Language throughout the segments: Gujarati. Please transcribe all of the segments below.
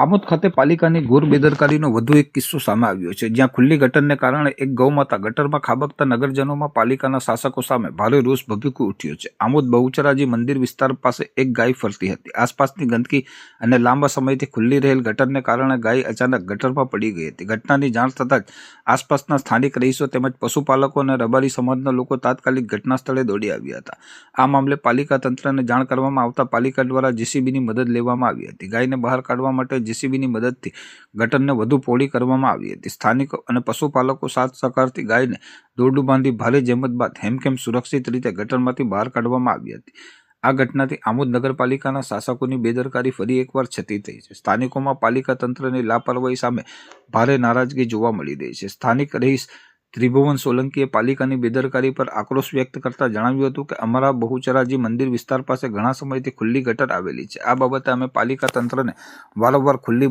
આમોદ ખાતે પાલિકાની ઘોર બેદરકારીનો વધુ એક કિસ્સો સામે આવ્યો છે, જ્યાં ખુલ્લી ગટરને કારણે એક ગૌમાતા ગટરમાં ખાબકતા નગરજનોમાં પાલિકાના શાસકો સામે ભારે રોષ ભભૂકી ઉઠ્યો છે. આમોદ બહુચરાજી મંદિર વિસ્તાર પાસે એક ગાય ફરતી હતી. આસપાસની ગંદકી અને લાંબા સમયથી ખુલ્લી રહેલ ગટરને કારણે ગાય અચાનક ગટરમાં પડી ગઈ હતી. ઘટનાની જાણ થતાં જ આસપાસના સ્થાનિક રહીશો તેમજ પશુપાલકો અને રબારી સમાજના લોકો તાત્કાલિક ઘટના સ્થળે દોડી આવ્યા હતા. આ મામલે પાલિકા તંત્રને જાણ કરવામાં આવતા પાલિકા દ્વારા જેસીબીની મદદ લેવામાં આવી હતી. ગાયને બહાર કાઢવા માટે જેસીબીની મદદથી ગટરને વધુ પહોળી કરવામાં આવી હતી. સ્થાનિકો અને પશુપાલકો સાથ સહકારથી ગાયને દોરડું બાંધી ભારે જહેમત બાદ હેમખેમ સુરક્ષિત રીતે ગટરમાંથી બહાર કાઢવામાં આવી હતી. આ ઘટનાથી આમોદ નગરપાલિકાના શાસકોની બેદરકારી ફરી એકવાર છતી થઈ છે. સ્થાનિકોમાં પાલિકા તંત્રની લાપરવાહી સામે ભારે નારાજગી જોવા મળી રહી છે. સ્થાનિક રહીશ ત્રિભુવન સોલંકીએ પાલિકાની બેદરકારી પર આક્રોશ વ્યક્ત કરતા જણાવ્યું હતું કે અમારા બહુચરાજી મંદિર વિસ્તાર પાસે ઘણા સમયથી ખુલ્લી ગટર આવેલી છે. આ બાબતે અમે પાલિકા તંત્રને વારંવાર ખુલ્લી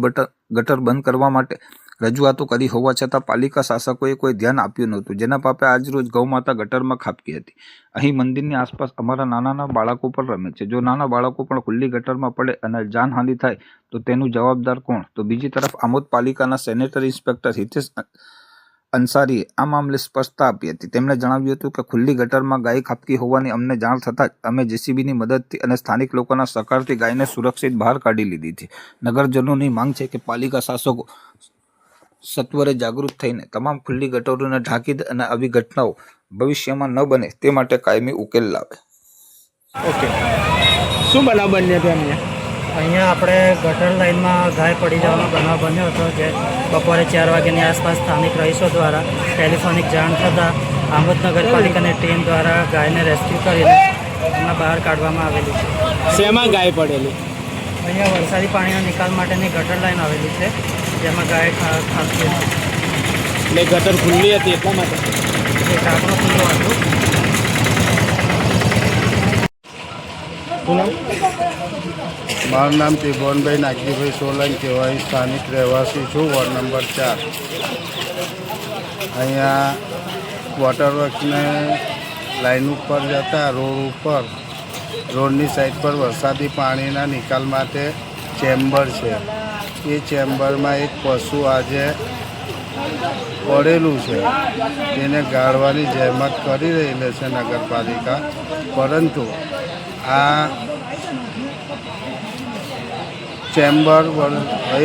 ગટર બંધ કરવા માટે રજૂઆતો કરી હોવા છતાં પાલિકા શાસકોએ કોઈ ધ્યાન આપ્યું નહોતું, જેના પાપે આજરોજ ગૌમાતા ગટરમાં ખાબકી હતી. અહીં મંદિરની આસપાસ અમારા નાના નાના બાળકો પણ રમે છે. જો નાના બાળકો પણ ખુલ્લી ગટરમાં પડે અને જાનહાનિ થાય, તો તેનું જવાબદાર કોણ? તો બીજી તરફ આમોદ પાલિકાના સેનેટરી ઇન્સ્પેક્ટર હિતેશ અંસારીએ આ મામલે સ્પષ્ટતા આપી હતી. તેમણે જણાવ્યું હતું કે ખુલ્લી ગટરમાં ગાય ખાબકી હોવાની અમને જાણ થતાં જ અમે જેસીબીની મદદથી અને સ્થાનિક લોકોના સહકારથી ગાયને સુરક્ષિત બહાર કાઢી લીધી છે નગરજનોની માંગ છે કે પાલિકા શાસકો સત્વરે જાગૃત થઈને તમામ ખુલ્લી ગટરોને ઢાંકી દે અને આવી ઘટનાઓ ભવિષ્યમાં ન બને તે માટે કાયમી ઉકેલ લાવે. ઓકે. શું બનાવ બન્યો હતો અહીંયા આપણે ગટર લાઇનમાં ગાય પડી જવાનો બનાવ બન્યો હતો જે બપોરે ચાર વાગ્યાની આસપાસ સ્થાનિક રહીશો દ્વારા ટેલિફોનિક જાણ થતાં આમોદ નગરપાલિકાની ટીમ દ્વારા ગાયને રેસ્ક્યુ કરીને એમને બહાર કાઢવામાં આવેલી છે. શેમાં ગાય પડેલી? અહીંયા વરસાદી પાણીના નિકાલ માટેની ગટર લાઇન આવેલી છે જેમાં ગાય ખાતી હતી. એટલે ગટર ખુલ્લી હતી એટલા માટે? એ ઢાંકણું ખુલ્લું હતું. શું નામ? મારું નામ ત્રિભુવનભાઈ નાગજીભાઈ સોલંકી હું સ્થાનિક રહેવાસી છું, વોર્ડ નંબર ચાર. અહીંયા વોટર લાઇન ઉપર જતા, રોડ ઉપર, રોડની સાઈડ પર વરસાદી પાણીના નિકાલ માટે ચેમ્બર છે. એ ચેમ્બરમાં એક પશુ આજે પડેલું છે. તેને ગાળવાની જહેમત કરી રહેલી છે નગરપાલિકા. પરંતુ આ ચેમ્બર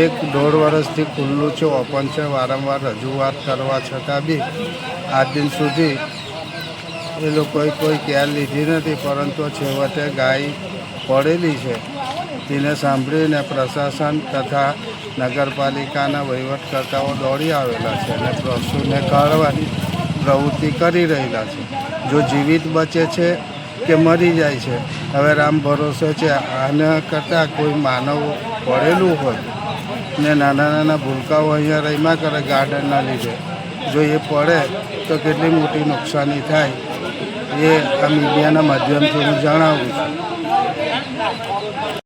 એક દોઢ વર્ષથી ખુલ્લું છે, ઓપન છે, વારંવાર રજૂઆત કરવા છતાં બી આજ દિન સુધી એ લોકોએ કોઈ કેર લીધી નથી, પરંતુ છેવટે ગાય પડેલી છે. તેને સાંભળીને પ્રશાસન તથા નગરપાલિકાના વહીવટકર્તાઓ દોડી આવેલા છે અને પશુને કાઢવાની પ્રવૃત્તિ કરી રહેલા છે. જો જીવિત બચે છે કે મરી જાય છે. હવે રામ ભરોસો છે. આના કરતાં કોઈ માનવ પડેલું હોય ને નાના નાના ભૂલકાઓ અહીંયા રહીમાં કરે ગાર્ડનના લીધે. જો એ પડે તો કેટલી મોટી નુકસાની થાય એ આ મીડિયાના માધ્યમથી હું જણાવું છું.